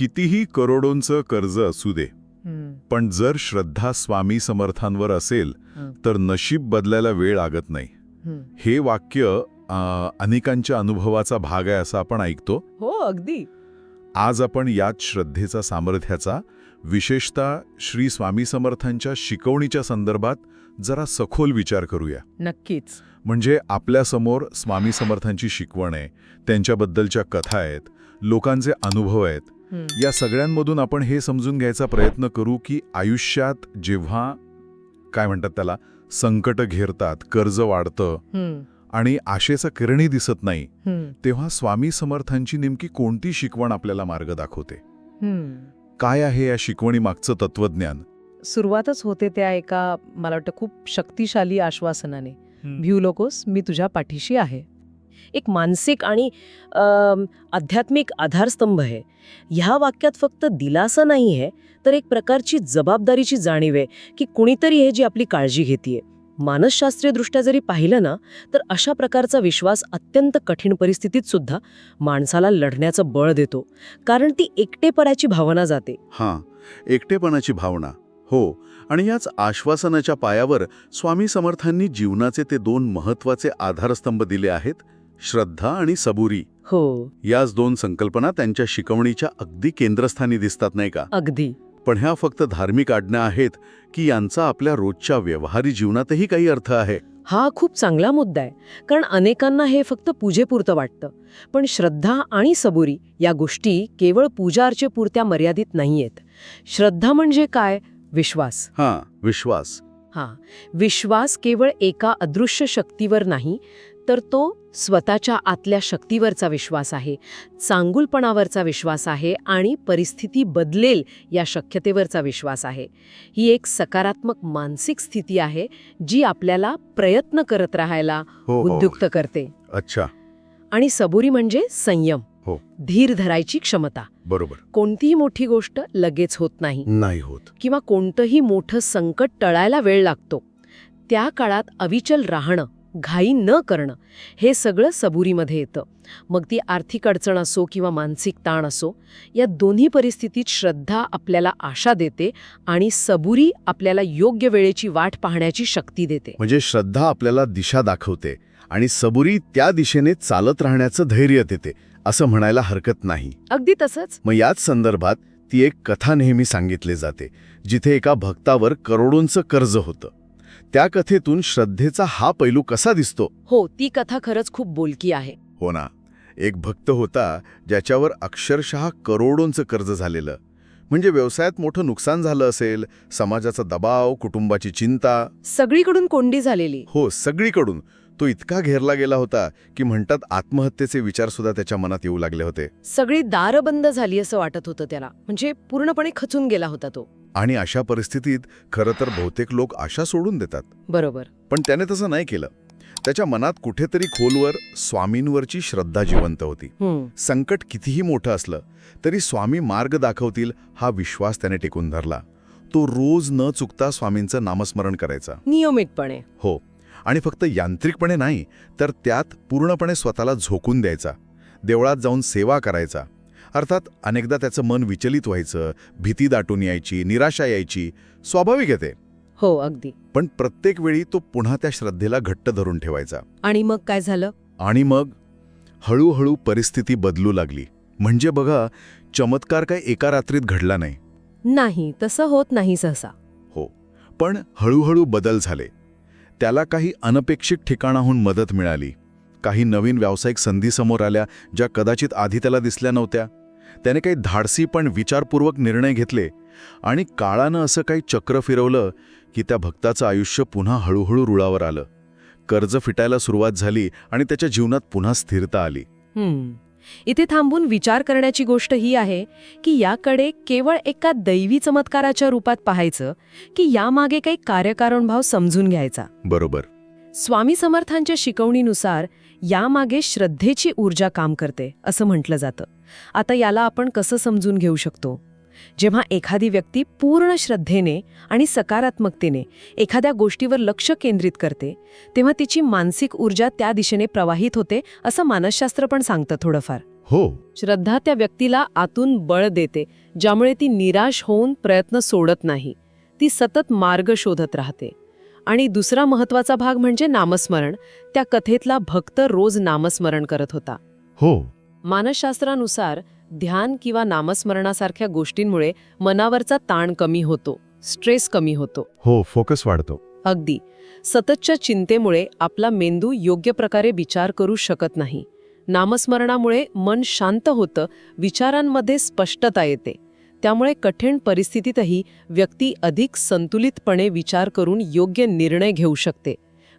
कितीही करोडोंचं कर्ज असू दे पण जर श्रद्धा स्वामी समर्थांवर असेल तर नशीब बदलायला वेळ लागत नाही. हं. वाक्य अनेकांच्या अनुभवाचा भाग आहे असं आपण ऐकतो. हो अगदी. आज आपण याच श्रद्धेचा सामर्थ्याचा विशेषतः श्री स्वामी समर्थांच्या शिकवणीच्या संदर्भात जरा सखोल विचार करूया. नक्कीच. म्हणजे आपल्यासमोर स्वामी समर्थांची शिकवण आहे त्यांच्याबद्दलच्या कथा आहेत लोकांचे अनुभव आहेत या सगळ्यांमधून आपण हे समजून घ्यायचा प्रयत्न करू की आयुष्यात जेव्हा काय म्हणतात त्याला संकट घेरतात कर्ज वाढतं आणि आशेचा किरणही दिसत नाही तेव्हा स्वामी समर्थांची नेमकी कोणती शिकवण आपल्याला मार्ग दाखवते? हं. काय आहे या शिकवणीमागचं तत्वज्ञान सुरुवातच होते त्या एका मला वाटतं खूप शक्तिशाली आश्वासनाने. भिऊ नकोस मी तुझ्या पाठीशी आहे. एक मानसिक आणि आध्यात्मिक आधारस्तंभ आहे. ह्या वाक्यात फक्त दिलासा नाही आहे तर एक प्रकारची जबाबदारीची जाणीव आहे की कुणीतरी हे जी आपली काळजी घेतीये. मानसशास्त्रीयदृष्ट्या जरी पाहिलं ना तर अशा प्रकारचा विश्वास अत्यंत कठीण परिस्थितीत सुद्धा माणसाला लढण्याचं बळ देतो. कारण ती एकटेपणाची भावना जाते. हां एकटेपणाची भावना. हो आणि याच आश्वासनाच्या पायावर स्वामी समर्थांनी जीवनाचे ते दोन महत्त्वाचे आधारस्तंभ दिले आहेत श्रद्धा आणि सबुरी. हो. याच दोन संकल्पना त्यांच्या शिकवणीच्या अगदी केंद्रस्थानी दिसतात नाही का? अगदी. पण ह्या फक्त धार्मिक आज्ञा आहेत की यांचा आपल्या रोजच्या व्यवहारी जीवनातही काही अर्थ आहे. हा खूप चांगला मुद्दा आहे. कारण अनेकांना हे फक्त पूजेपुरतं वाटतं. पण श्रद्धा आणि सबुरी या गोष्टी केवळ पूजा अर्चेपुरत्या मर्यादित नाहीयेत. श्रद्धा म्हणजे काय? विश्वास. हां विश्वास. हा. विश्वास केवळ एका अदृश्य शक्तीवर नाही तर तो स्वतःच्या आतल्या शक्तीवरचा विश्वास आहे चांगुलपणावरचा विश्वास आहे आणि परिस्थिती बदलेल या शक्यतेवरचा विश्वास आहे. ही एक सकारात्मक मानसिक स्थिती आहे जी आपल्याला प्रयत्न करत राहायला हो हो. उद्युक्त करते. अच्छा. आणि सबुरी म्हणजे संयम हो. धीर धरायची क्षमता. बरोबर. कोणतीही मोठी गोष्ट लगेच होत नाही. नाही होत. किंवा कोणतंही मोठं संकट टळायला वेळ लागतो. त्या काळात अविचल राहणं घाई न करणं हे सगळं सबुरीमध्ये येतं. मग ती आर्थिक अडचण असो किंवा मानसिक ताण असो या दोन्ही परिस्थितीत श्रद्धा आपल्याला आशा देते आणि सबुरी आपल्याला योग्य वेळेची वाट पाहण्याची शक्ती देते. म्हणजे श्रद्धा आपल्याला दिशा दाखवते आणि सबुरी त्या दिशेने चालत राहण्याचं धैर्य देते असं म्हणायला हरकत नाही. अगदी तसंच. मग याच संदर्भात ती एक कथा नेहमी सांगितली जाते जिथे एका भक्तावर करोडोंचं कर्ज होतं. त्या कथेतून श्रद्धेचा हा पैलू कसा दिसतो? हो ती कथा खरंच खूप बोलकी आहे. हो ना. एक भक्त होता ज्याच्यावर अक्षरशः करोडोंचं कर्ज झालेलं. म्हणजे व्यवसायात मोठं नुकसान झालं असेल समाजाचा दबाव कुटुंबाची चिंता. सगळीकडून कोंडी झालेली. हो सगळीकडून. तो इतका घेरला गेला होता की म्हणतात आत्महत्येचे विचार सुद्धा त्याच्या मनात येऊ लागले होते. सगळी दारं बंद झाली असं वाटत होतं त्याला. म्हणजे पूर्णपणे खचून गेला होता तो. आणि अशा परिस्थितीत खरं तर बहुतेक लोक आशा सोडून देतात. बरोबर. पण त्याने तसं नाही केलं. त्याच्या मनात कुठेतरी खोलवर स्वामींवरची श्रद्धा जिवंत होती. संकट कितीही मोठं असलं तरी स्वामी मार्ग दाखवतील हा विश्वास त्याने टिकून धरला. तो रोज न चुकता स्वामींचं नामस्मरण करायचा. नियमितपणे. हो. आणि फक्त यांत्रिकपणे नाही तर त्यात पूर्णपणे स्वतःला झोकून द्यायचा. देवळात जाऊन सेवा करायचा. अर्थात अनेकदा त्याचं मन विचलित व्हायचं भीती दाटून यायची निराशा यायची स्वाभाविक येते हो अगदी. पण प्रत्येक वेळी तो पुन्हा त्या श्रद्धेला घट्ट धरून ठेवायचा. आणि मग काय झालं? आणि मग हळूहळू परिस्थिती बदलू लागली. म्हणजे बघा चमत्कार काय एका रात्रीत घडला नाही. नाही तसं होत नाही सहसा. हो पण हळूहळू बदल झाले. त्याला काही अनपेक्षित ठिकाणाहून मदत मिळाली. काही नवीन व्यावसायिक संधी समोर आल्या ज्या कदाचित आधी त्याला दिसल्या नव्हत्या. त्याने काही धाडसी पण विचारपूर्वक निर्णय घेतले आणि काळानं असं काही चक्र फिरवलं की त्या भक्ताचं आयुष्य पुन्हा हळूहळू रुळावर आलं. कर्ज फिटायला सुरुवात झाली आणि त्याच्या जीवनात पुन्हा स्थिरता आली. हम्म. इथे थांबून विचार करण्याची गोष्ट ही आहे की याकडे केवळ एका दैवी चमत्काराच्या रूपात पाहायचं की यामागे काही कार्यकारणभाव समजून घ्यायचा. बरोबर. स्वामी समर्थांच्या शिकवणीनुसार यामागे श्रद्धेची ऊर्जा काम करते असं म्हटलं जातं. आता याला आपण कसं समजून घेऊ शकतो? जेव्हा एखादी व्यक्ती पूर्ण श्रद्धेने आणि सकारात्मकतेने एखाद्या गोष्टीवर लक्ष केंद्रित करते तेव्हा तिची मानसिक ऊर्जा त्या दिशेने प्रवाहित होते असं मानसशास्त्र पण सांगतं थोडंफार. हो. श्रद्धा त्या व्यक्तीला आतून बळ देते ज्यामुळे ती निराश होऊन प्रयत्न सोडत नाही. ती सतत मार्ग शोधत राहते. आणि दुसरा महत्त्वाचा भाग म्हणजे नामस्मरण. त्या कथेतला भक्त रोज नामस्मरण करत होता. हो. मानसशास्त्रानुसार ध्यान किंवा नामस्मरणासारख्या गोष्टींमुळे मनावरचा ताण कमी होतो स्ट्रेस कमी होतो. हो फोकस वाढतो. अगदी. सततच्या चिंतेमुळे आपला मेंदू योग्य प्रकारे विचार करू शकत नाही. नामस्मरणामुळे मन शांत होतं विचारांमध्ये स्पष्टता येते. त्यामुळे कठीण परिस्थितीतही व्यक्ती अधिक संतुलितपणे विचार करून योग्य निर्णय घेऊ शकते.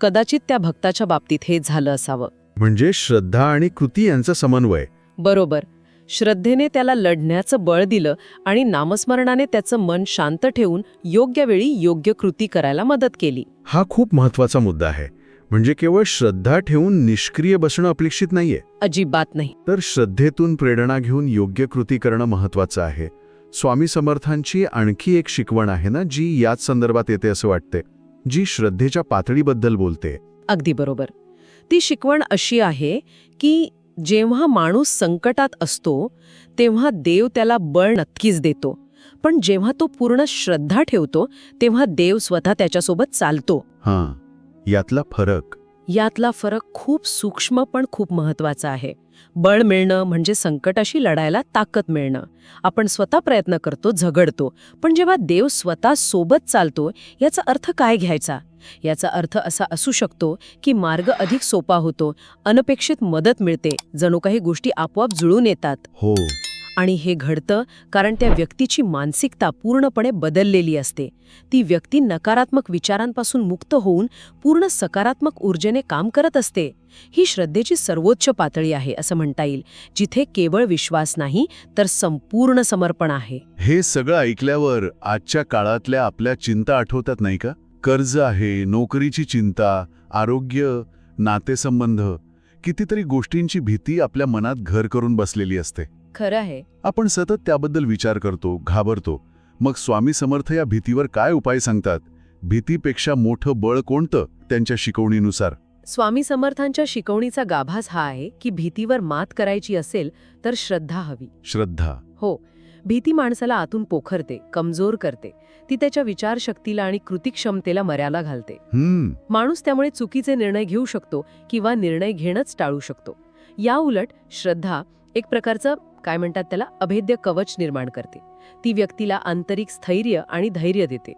कदाचित त्या भक्ताच्या बाबतीत हे झालं असावं. म्हणजे श्रद्धा आणि कृती यांचा समन्वय. बरोबर. श्रद्धेने त्याला लढण्याचं बळ दिलं आणि नामस्मरणाने त्याचं मन शांत ठेवून योग्य वेळी योग्य कृती करायला मदत केली. हा खूप महत्त्वाचा मुद्दा आहे. म्हणजे केवळ श्रद्धा ठेवून निष्क्रिय बसणं अपेक्षित नाहीये. अजिबात नाही. तर श्रद्धेतून प्रेरणा घेऊन योग्य कृती करणं महत्वाचं आहे. स्वामी समर्थांची आणखी एक शिकवण आहे ना जी याच संदर्भात येते असं वाटते जी श्रद्धेच्या पातळीबद्दल बोलते. अगदी बरोबर. ती शिकवण अशी आहे की जेव्हा माणूस संकटात असतो तेव्हा देव त्याला बळ नक्कीच देतो. पण जेव्हा तो पूर्ण श्रद्धा ठेवतो तेव्हा देव स्वतः त्याच्यासोबत चालतो. हां यातला फरक यातला फरक खूप सूक्ष्म पण खूप महत्त्वाचा आहे. बळ मिळणं म्हणजे संकटाशी लढायला ताकद मिळणं. आपण स्वतः प्रयत्न करतो झगडतो पण जेव्हा देव स्वतः सोबत चालतो याचा अर्थ काय घ्यायचा? याचा अर्थ असा असू शकतो की मार्ग अधिक सोपा होतो अनपेक्षित मदत मिळते जणू काही गोष्टी आपोआप जुळून येतात. हो. आणि हे घडतं कारण त्या व्यक्तीची मानसिकता पूर्णपणे बदललेली असते. ती व्यक्ती नकारात्मक विचारांपासून मुक्त होऊन पूर्ण सकारात्मक ऊर्जेने काम करत असते. ही श्रद्धेची सर्वोच्च पातळी आहे असं म्हणता येईल. जिथे केवळ विश्वास नाही तर संपूर्ण समर्पण आहे. हे सगळं ऐकल्यावर आजच्या काळातल्या आपल्या चिंता आठवतात नाही का? कर्ज आहे नोकरीची चिंता आरोग्य नातेसंबंध. कितीतरी गोष्टींची भीती आपल्या मनात घर करून बसलेली असते. खरं आहे. आपण सतत त्याबद्दल विचार करतो घाबरतो. मग स्वामी समर्थ या भीतीवर काय उपाय सांगतात? भीतीपेक्षा मोठं बळ कोणतं त्यांच्या शिकवणीनुसार? स्वामी समर्थांच्या शिकवणीचा गाभास हा आहे की भीतीवर मात करायची असेल तर श्रद्धा हवी. श्रद्धा. हो. भीती माणसाला आतून पोखरते कमजोर करते. ती त्याच्या विचारशक्तीला आणि कृतिक्षमतेला मर्यादा घालते. माणूस त्यामुळे चुकीचे निर्णय घेऊ शकतो किंवा निर्णय घेणंच टाळू शकतो. या उलट श्रद्धा एक प्रकारचं काय म्हणतात त्याला? अभेद्य कवच निर्माण करते. ती व्यक्तीला आंतरिक स्थैर्य आणि धैर्य देते.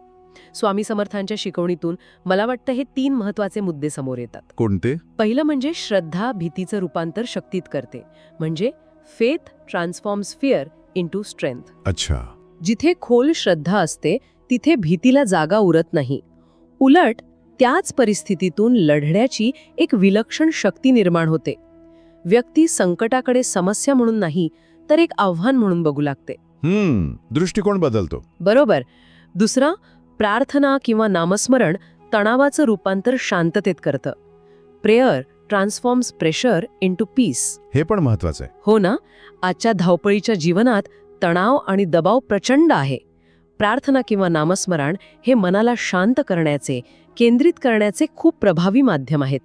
स्वामी समर्थांच्या शिकवणीतून मला वाटतं हे तीन महत्त्वाचे मुद्दे समोर येतात. कोणते? पहिलं म्हणजे श्रद्धा भीतीचं रूपांतर शक्तीत करते. म्हणजे faith transforms fear into strength अच्छा. जिथे खोल श्रद्धा असते तिथे भीतीला जागा उरत नाही. उलट त्याच परिस्थितीतून लढण्याची एक विलक्षण शक्ती निर्माण होते. व्यक्ती संकटाकडे समस्या म्हणून नाही तर एक आव्हान म्हणून बघू लागते. हम्म दृष्टिकोन बदलतो. बरोबर. दुसरा प्रार्थना किंवा नामस्मरण तणावाचं रूपांतर शांततेत करतं. Prayer transforms pressure into peace हे पण महत्वाचं आहे. हो ना? आजच्या धावपळीच्या जीवनात तणाव आणि दबाव प्रचंड आहे. प्रार्थना किंवा नामस्मरण हे मनाला शांत करण्याचे केंद्रित करण्याचे खूप प्रभावी माध्यम आहेत.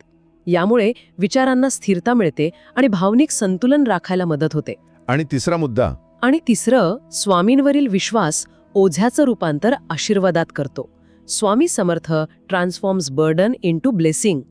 यामुळे विचारांना स्थिरता मिळते आणि भावनिक संतुलन राखायला मदत होते. आणि तिसरा मुद्दा. आणि तिसरं स्वामींवरील विश्वास ओझ्याचं रूपांतर आशीर्वादात करतो. Swami Samarth transforms burden into blessing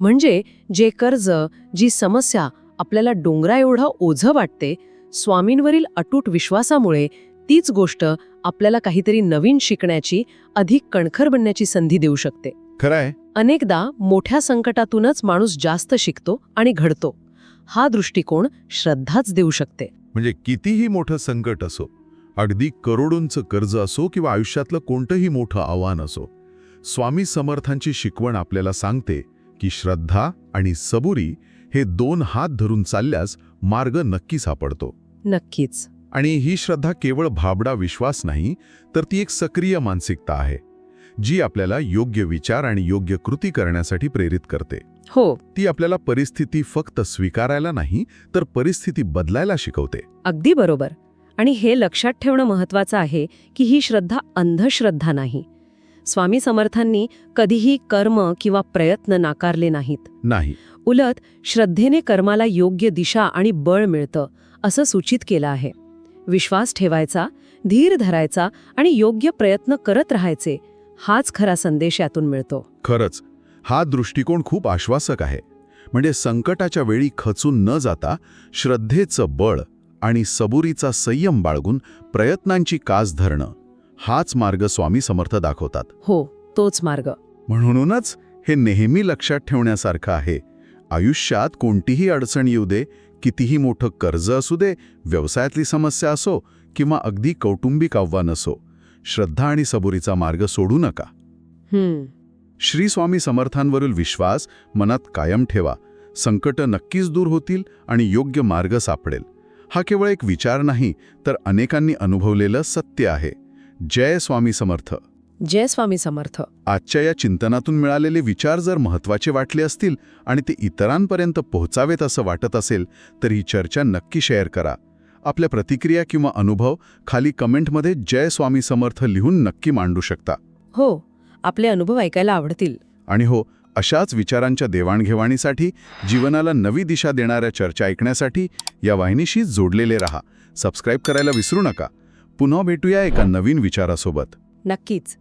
म्हणजे जे कर्ज जी समस्या आपल्याला डोंगरा एवढं ओझं वाटते स्वामींवरील अटूट विश्वासामुळे तीच गोष्ट आपल्याला काहीतरी नवीन शिकण्याची अधिक कणखर बनण्याची संधी देऊ शकते. खरं आहे अनेकदा मोठ्या संकटातूनच माणूस जास्त शिकतो आणि घडतो. हा दृष्टिकोन श्रद्धाच देऊ शकते. म्हणजे कितीही मोठं संकट असो अगदी करोडोंचं कर्ज असो किंवा आयुष्यातलं कोणतंही मोठं आव्हान असो स्वामी समर्थांची शिकवण आपल्याला सांगते की श्रद्धा आणि सबुरी हे दोन हात धरून चालल्यास मार्ग नक्की सापडतो. नक्कीच. आणि ही श्रद्धा केवळ भाबडा विश्वास नाही तर ती एक सक्रिय मानसिकता आहे जी आपल्याला योग्य विचार आणि योग्य कृती करण्यासाठी प्रेरित करते. हो. ती आपल्याला परिस्थिती फक्त स्वीकारायला नाही तर परिस्थिती बदलायला शिकवते. अगदी बरोबर. आणि हे लक्षात ठेवणं महत्वाचं आहे की ही श्रद्धा अंधश्रद्धा नाही. स्वामी समर्थांनी कधीही कर्म किंवा प्रयत्न नाकारले नाहीत. नाही. उलट श्रद्धेने कर्माला योग्य दिशा आणि बळ मिळतं असं सूचित केलं आहे. विश्वास ठेवायचा धीर धरायचा आणि योग्य प्रयत्न करत राहायचे हाच खरा संदेश यातून मिळतो. खरंच हा दृष्टिकोन खूप आश्वासक आहे. म्हणजे संकटाच्या वेळी खचून न जाता श्रद्धेचं बळ आणि सबुरीचा संयम बाळगून प्रयत्नांची कास धरणं हाच मार्ग स्वामी समर्थ दाखवतात. हो तोच मार्ग. म्हणूनच हे नेहमी लक्षात ठेवण्यासारखं आहे. आयुष्यात कोणतीही अडचण येऊ दे कितीही मोठं कर्ज असू दे व्यवसायातली समस्या असो किंवा अगदी कौटुंबिक आव्हान असो श्रद्धा आणि सबुरीचा मार्ग सोडू नका. श्री स्वामी समर्थांवरील विश्वास मनात कायम ठेवा. संकट नक्कीच दूर होतील आणि योग्य मार्ग सापडेल. हा केवळ एक विचार नाही तर अनेकांनी अनुभवलेलं सत्य आहे. जय स्वामी समर्थ. जय स्वामी समर्थ. आजच्या या चिंतनातून मिळालेले विचार जर महत्त्वाचे वाटले असतील आणि ते इतरांपर्यंत पोहोचावेत असं वाटत असेल तर ही चर्चा नक्की शेअर करा. आपल्या प्रतिक्रिया किंवा अनुभव खाली कमेंटमध्ये जय स्वामी समर्थ लिहून नक्की मांडू शकता. हो आपले अनुभव ऐकायला आवडतील. आणि हो अशाच विचारांच्या देवाणघेवाणीसाठी जीवनाला नवी दिशा देणाऱ्या चर्चा ऐकण्यासाठी या वाहिनीशी जोडलेले रहा. सबस्क्राईब करायला विसरू नका. पुन्हा भेटूया एका नवीन विचारासोबत. नक्कीच.